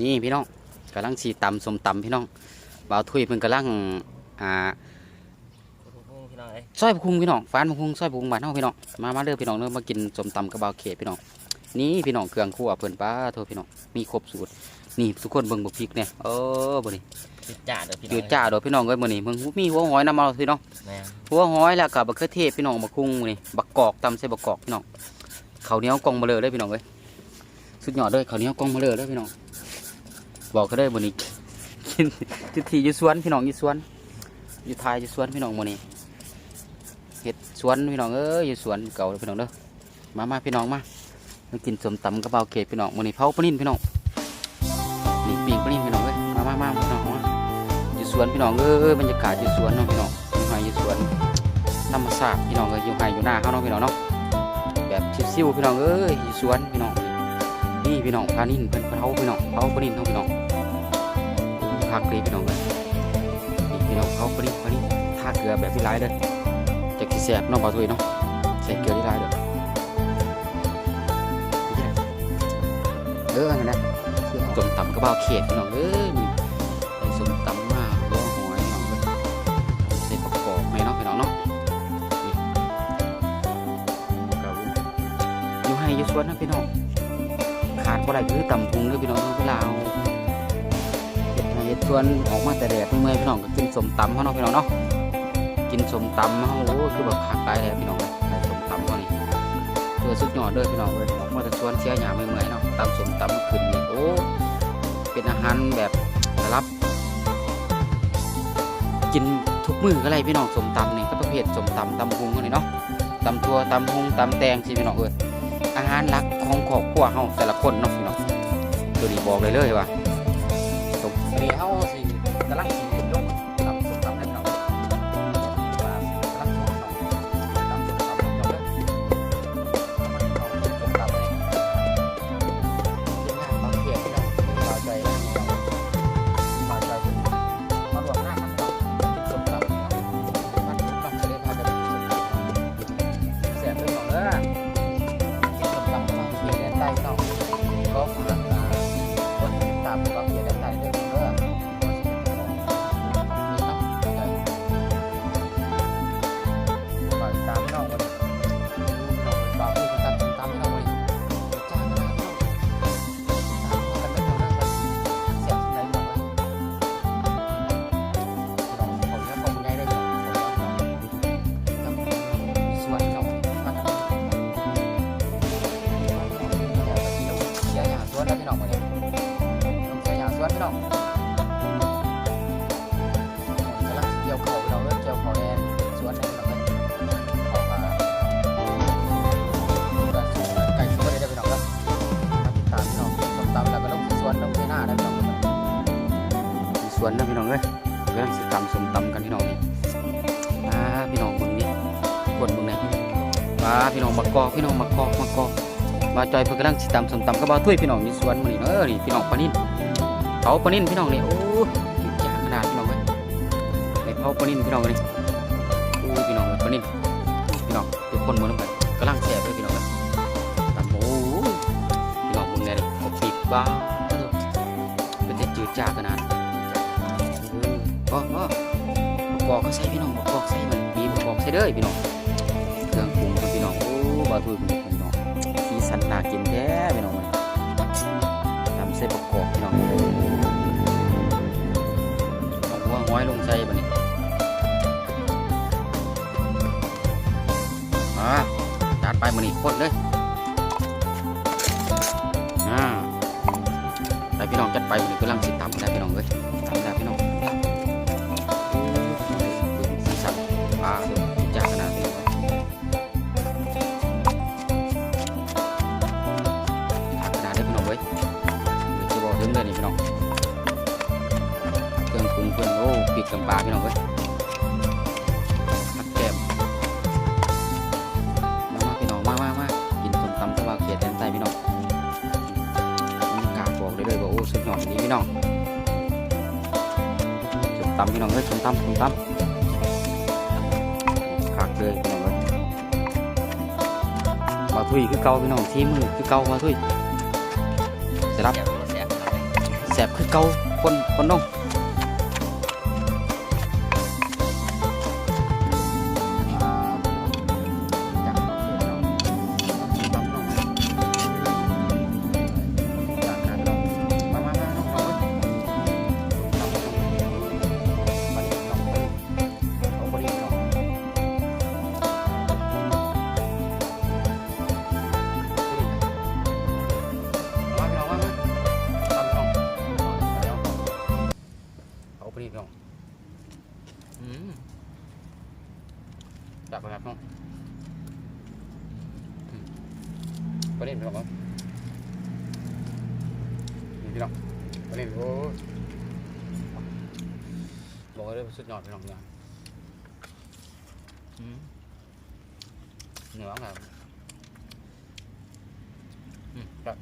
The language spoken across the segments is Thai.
นี่พี่น้องกำลังสีตำสมตำพี่น้องบ่าวทุยเพิ่นกำลังอ่าพุ่งพี่น้องเอ้ยซอยบุคุงพี่น้องฟานบุคุงซอยบุคุงบ้านเฮาพี่น้องมามาเด้อพี่น้องเด้อมากินสมตำกับบ่าวเขตพี่น้องนี่พี่น้องเครื่องครัวเพิ่นป้าโทษพี่น้องมีครบสูตรนี่ทุกคนเบิ่งบักพริกเนี่ยเออบ่นี่จุดจ่าเด้อพี่น้องอยู่จ้าดอกพี่น้องเอ้ยมื้อนี้มึงมีหัวหอยนำมาแล้วพี่น้องแม่นหัวหอยแล้วก็บักเขือเทศพี่น้องบักคุงมื้อนี้บักกอกตำใส่บักกอกพี่น้องข้าวเหนียวกล่องมาเลยเด้อพี่น้องเอ้ยสุดยอดเลยข้าวเหนียวกล่องมาเลยเด้อพี่น้อง บอกเขาได้อมื้อนี้กินจุดที่อยู่สวนพี่น้องอยู่สวนอยู่ทายอยู่สวนพี่น้องมื้อนี้เฮ็ดสวนพี่น้องเอ้ยอยู่สวนเก่าพี่น้องเด้อมามาพี่น้องมามากินสมตำกระเบาเกตพี่น้องมื้อนี้เผาปนิ่นพี่น้องนี่ปิ้งปนิ่นพี่น้องเอ้ยมามามาพี่น้องมาอยู่สวนพี่น้องเอ้ยบรรยากาศอยู่สวนเนาะพี่น้องอยู่ไฮอยู่สวนธรรมชาติพี่น้องเอ้ยอยู่ไฮอยู่หน้าเขาเนาะพี่น้องเนาะแบบชิวๆพี่น้องเอ้ยอยู่สวนพี่น้อง นี่พี่น้องพานินเป็นเผาพี่น้องเผาปนินเนาพี่น้องพักเลยพี่น้องเอ้ยนี่พี่น้องเผาปนินปลานินทาเกลือแบบที่ร้ายเด้อจะกินแซ่บเนาะบ่าวตุ้ยเนาะใส่เกลือที่ร้ายเด้อเออนะต้มตำกระเป๋าเขียดพี่น้องเอ้ยใส่ส้มตำมากหัวหอยพี่น้องเว้ยใส่ประกอบไม่เนาะพี่น้องเนาะนี่ก็อยู่ให้อยู่สวนนะพี่น้อง ขาดบ่ได้คือตำพุงเด้อพี่น้องเวลาเอาเฮ็ดให้เฮ็ดสวนออกมาแต่แดดเมื่อยพี่น้องก็กินสมตำเขาเนาะพี่น้องเนาะกินสมตำเขาโอ้คือแบบขาดตายแล้วพี่น้องได้สมตำเขานี่เพื่อสุดยอดเด้อพี่น้องเว้ยออกมาแต่สวนเสียหยาเมื่อยๆเนาะตำสมตำขึ้นนี่โอ้เป็นอาหารแบบรับ กินทุกมื้อก็เลยพี่น้องสมตำนี่ก็ประเภทสมตำตำหุงกันนี่เนาะตำทั่วตำหุงตำแตงสิพี่น้องเอ้ย อาหารหลักของครอบครัวเฮาแต่ละคนเนาะพี่น้องตัวนี้บอกเลยเลยว่าตรงนี้เฮาสิกำลัง สวนนะพี่น้องเลยกำลังสิตำสมตำกันพี่น้องนี่มาพี่น้องมืองนี้คนเมืองไหนมาพี่น้องมากอกพี่น้องมากอกมากอกมาจอยเพิ่นกำลังสิตำสมตำก็บ่าวถ้วยพี่น้องนี่สวนมื้อนี้เออนี่พี่น้องปลานิ่นเผาปลานิ่นพี่น้องนี่โอ้กินจาขนาดพี่น้องเอ้ยนี่เผาปลานิ่นพี่น้องนี่โอ้พี่น้องปลานิ่นพี่น้องทุกคนหมดลงไปกำลังแซ่บเลยพี่น้องเอ้ยตำโอ้พี่น้องมืองไหนนี่กบปีกบ้าเป็นแต่จืดจ้าขนาด ก็ก็บอกก็ใส่พี่น้องบอกบอกใส่มันมีบอกบอกใส่เด้อพี่น้องเครื่องปรุงของพี่น้องโอ้บาทูเป็นพี่น้องสีสันน่ากินแท้พี่น้องทำใส่ประกอบพี่น้องเอาหัวห้อยลงใส่บัดนี้มาจัดไปมันนี่โคตรเลยอ่าไปพี่น้องจัดไปมันนี่กำลังสิตำได้พี่น้องเลยตำได้พี่น้อง โอ้ปีกกับปลาพี่น้องเว้ยผักแกมมามาพี่น้องมามามากินส้มตำตะวันเขียดแดนใต้พี่น้องบรรยากาศบอกเลยเลยว่าโอ้สุดยอดนี้พี่น้องส้มตำพี่น้องเอ้ยส้มตำส้มตำคักเลยพี่น้องเอ้ยมาทุยคือเก่าพี่น้องที่มือคือเก่ามาทุยเสร็จรับแซ่บแซ่บสบคือเก่าคนคนน้อง ไปเล่นพี่น้องครับนี่พี่น้องไปเล่นโอ้ยบอกเลยว่าสุดยอดพี่น้องเนี่ยอืมเหนือแบบอืมครับ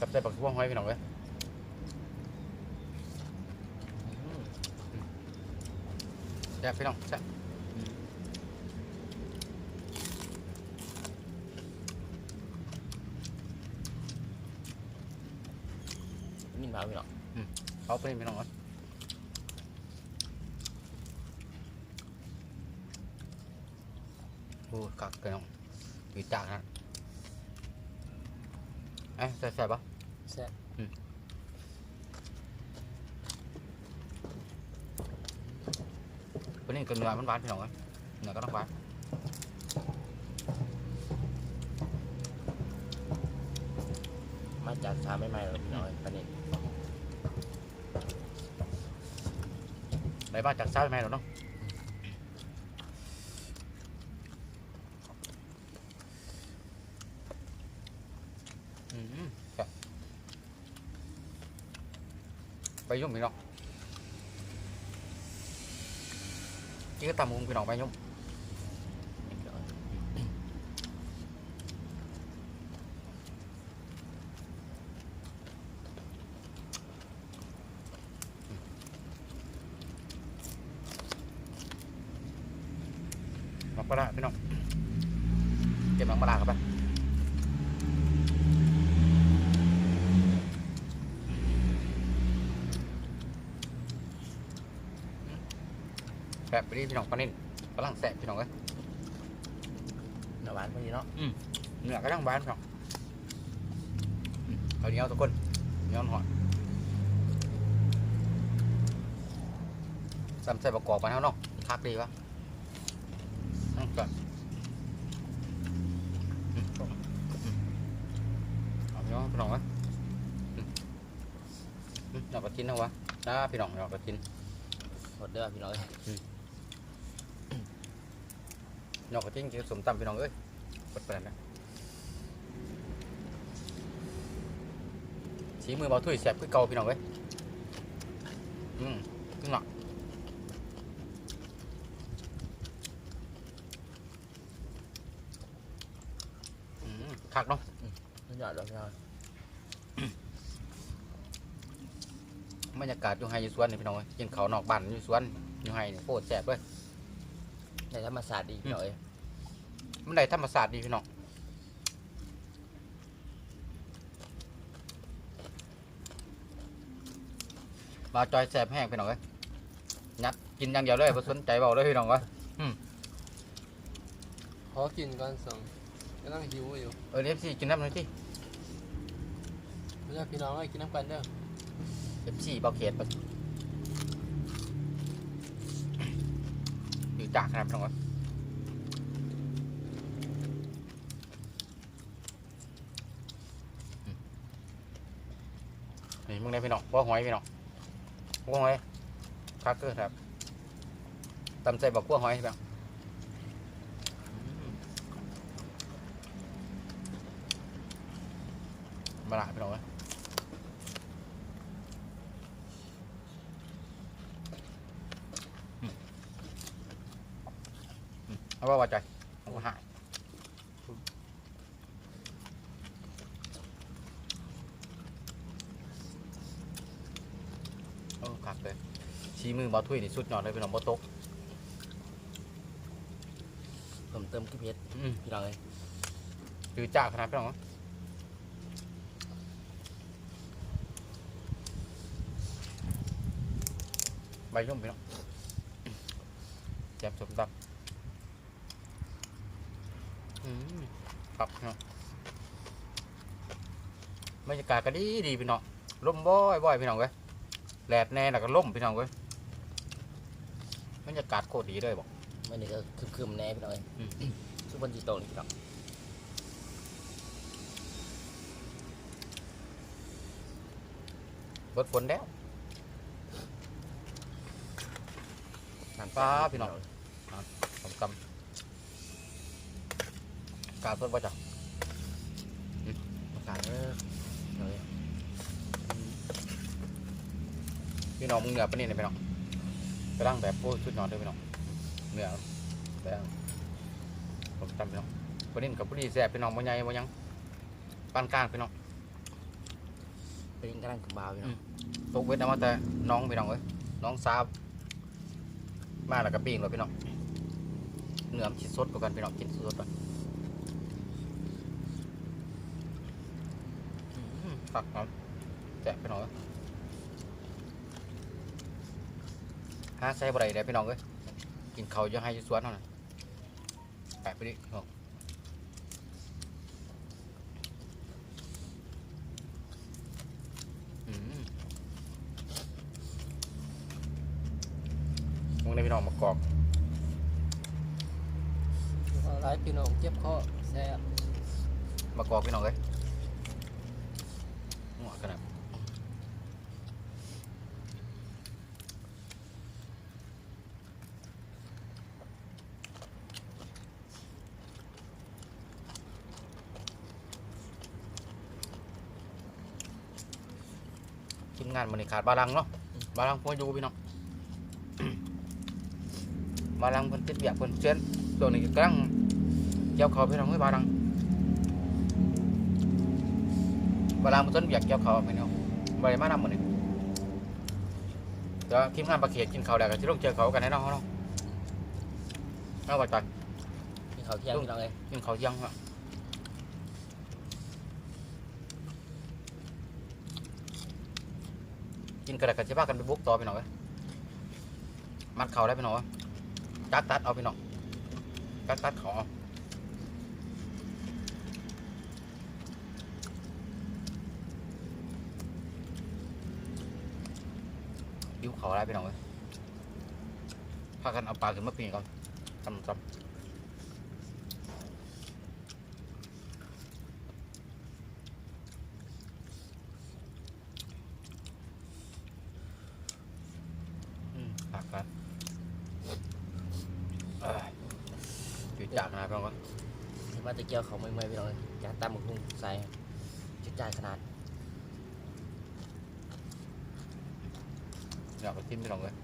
กับใส่ปักทั่วห้อยพี่น้องเว้ยแซ่บพี่น้องแซ่บ มินเผาพี่น้อง เอาไปพี่น้องก่อนโอ้กักพี่น้องมีจากนะเอ้ยใส่ใส่ปะแซ่บตัวนี้ก็เนื้อมันหวานพี่น้องเว้ยเนื้อก็ต้องหวานมาจากชาไม่ไหม้เลยพี่น้องปานนี้ไหนบ้านจากซ้ายไปไหมหรอเนาะอืมครับไปยุ่งพี่น้องนี่ก็ตำมุงพี่น้องไปยุ่งมักปลาร้าพี่น้องเก็บมักปลาร้าเข้าไป แบบไปดิพี่น้องปลานิ่นกำลังแสบพี่น้องเอ้ยหน้าหวานพอดีเนาะเนื้อกำลังหวานพี่น้องอืมเอาเหนียวทุกคนเหนียวหอดซ้ำใส่ประกอบไปแล้วเนาะคักดีวะอืมก่อนอืมอืมเอาพี่น้องพี่น้องวะอืมอืมเราก็กินนะวะนะพี่น้องเราก็กินหมดเด้อพี่น้องเอ้ย เราก็กินกินสมตำพี่น้องเอ้ยเปิดเปิดนะสีมือเบาถ้วยแสบคือเก่าพี่น้องเอ้ยอืมขึ้นหนักอืมคักเนาะสุดยอดเลยพี่น้องบรรยากาศอยู่ไฮอยู่สวนนี่พี่น้องเอ้ยกินเขาวนอกบ้านอยู่สวนอยู่ไฮนี่โคตรแสบเลย ในธรรมศาสตร์ดีพี่น้องเอ้ยมันได้ธรรมศาสตร์ดีพี่น้องมาจอยแสบแห้งพี่น้องเอ้ยยัดกินอย่างเดียวเลยบ่สนใจเบาเลยพี่น้องวะขอกินก่อนสองกำลังหิวอยู่เออเอฟซีกินน้ำหน่อยสิเพื่อนพี่น้องให้กินน้ำกันเด้อเอฟซีเบาเขตปะ จากนาดพี่น้องวะอืมนี่มึงได้พี่น้องว่าหอยพี่น้องว่าหอยคักเกอร์ครับตำใจบอกว่าหอยพี่น้องมาละพี่น้องเอ้ยอืมอืม เอาว่าว่าใจเอาว่าหายโอ้คักเลยชี้มือบอทุยนี่สุดยอดเลยพี่น้องบอตกเพิ่มเติมกี่เพชรอืมพี่น้องเอ้ยจืดจ้าขนาดพี่น้องเอ้ยใบยุ่มพี่น้องแจ่มสมตำอืม ครับพี่น้องบรรยากาศก็ดีดีพี่น้องลมบ่อยบ่อยพี่น้องเว้ยแดดแน่แล้วก็ล่มพี่น้องเว้ยบรรยากาศโคตรดีเลยบอกวันนี้ก็คึมๆแน่พี่น้องเอ้ยอืมทุกคนจีโตนี่พี่น้องเบิดฝนแล้วน้ำฟ้าพี่น้องผมกำ กาเพิ่นว่าจ้ะอากาศเออพี่น้องเอ้ยพี่น้องมึงเหนือปะนี่เลยพี่น้องไปร่างแบบโอ้ชุดนอนเลยพี่น้องเหนือแบบผมจำพี่น้องปะนี่กับผู้ดีแซ่บพี่น้องบ่ใหญ่บ่หยังปานกลางพี่น้องเป็นกำลังกำบาวพี่น้องตกเวทเอามาแต่น้องพี่น้องเอ้ยน้องสาวมาแล้วก็ปิ้งเลยพี่น้องเนื้อมันสิสดกว่ากันพี่น้องกินสดๆก่อน อืมตักครับแซ่บพี่น้องเอ้ยหาใส่บ่ได้เด้อพี่น้องเอ้ยกินข้าวอยังให้อยู่สวนเท่านั้นแปะไปดิพี่น้องอืมมึงได้พี่น้องมากรอกหลายพี่น้องเจ็บคอแซ่บมากรอกพี่น้องเอ้ยหัวขนาดทีม งานมันนี่ขาดบาลังเนาะบาลังพออยู่พี่น้องบาลังเพิ่นติดเบียกเพิ่นเชียนตัวนี้กำลังเกี่ยวเขาพี่น้องเอ้ยบาลังเวลามันต้นเบียกเกี่ยวเขาไปเนาะบริมาทำหมดเลยเดี๋ยวทีมงานประเขตกินเขาวแล้วก็จะต้องเจอเขากันแน่นอนเนาะเอาไปจัดกินข้าวเที่ยงพี่น้องเอ้ยกินเขาวเที่ยงเนา กินกระดาษกันจะพากันไปบุกต่อไปหน่อยมัดเขาได้ไปหน่อยจักตัดเอาไปหน่อยจักตัดเขาอยิ้วเขาได้ไปหน่อยพากันเอาปลาขึ้นมาปีนก่อนทำซ้ำ อืมผักครับเอ้ย จุดจากนะพี่น้องวะว่าจะเกี่ยวเขาเมื่อยๆพี่น้องเอ้ยจานตำบักหุ่งใส่จุดจ่ายขนาด อยากไปจิ้มพี่น้องเลย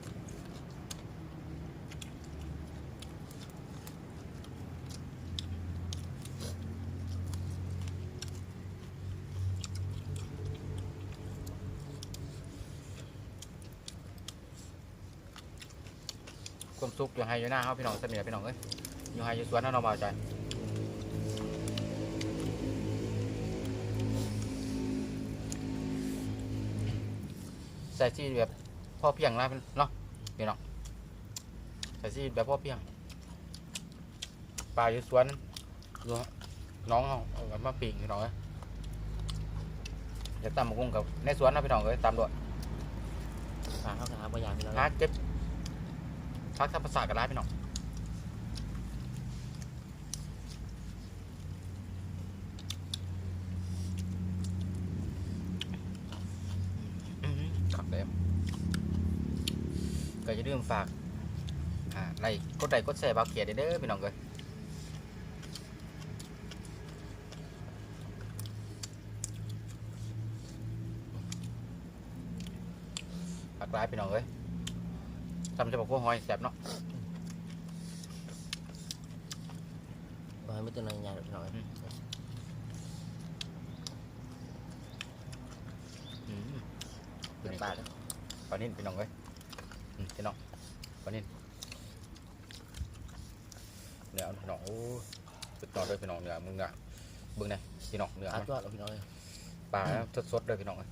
ความสุขอยู่ให้อยู่หน้าเขาพี่น้องเสนียพี่น้องเอ้ย อยู่ให้อยู่สวนนั่นเราเบาใจใส่ชีวิตแบบพ่อเพียงนะเนาะพี่น้องใส่ชีวิตแบบพ่อเพียงปลาอยู่สวนอยู่น้องเขาเอามาปีกพี่น้องเอ้ยเดี๋ยวตำมะกุ้งกับในสวนนะพี่น้องเอ้ยตำด้วยปลาเข้ากระหาบางอย่างพี่น้องหาเอ้ยเก็บพักทำภาษากันได้พี่น้องอื้อหือขับเลยก็จะลืม ฝากอ่าไลค์กดไลค์กดแชร์บาวเขียดเด้อพี่น้องเลยฝากไลค์พี่น้องเลยทำจะบอกพวกหอยแสบเนาะบ่ให้ไม่ตัวน้อยใหญ่หรอกพี่น้องเอ้ยอืมเป็นปลาเลยปลานิ่นพี่น้องเอ้ยอืมพี่น้อง ปลานิ่นเดี๋ยวพี่น้องโอ้สุดยอดเลยพี่น้องเนี่ยมึงอะเบิ่งได้พี่น้องเนื้ออามันจอดเอาพี่น้องเลยปลาสดๆเลยพี่น้องเอ้ย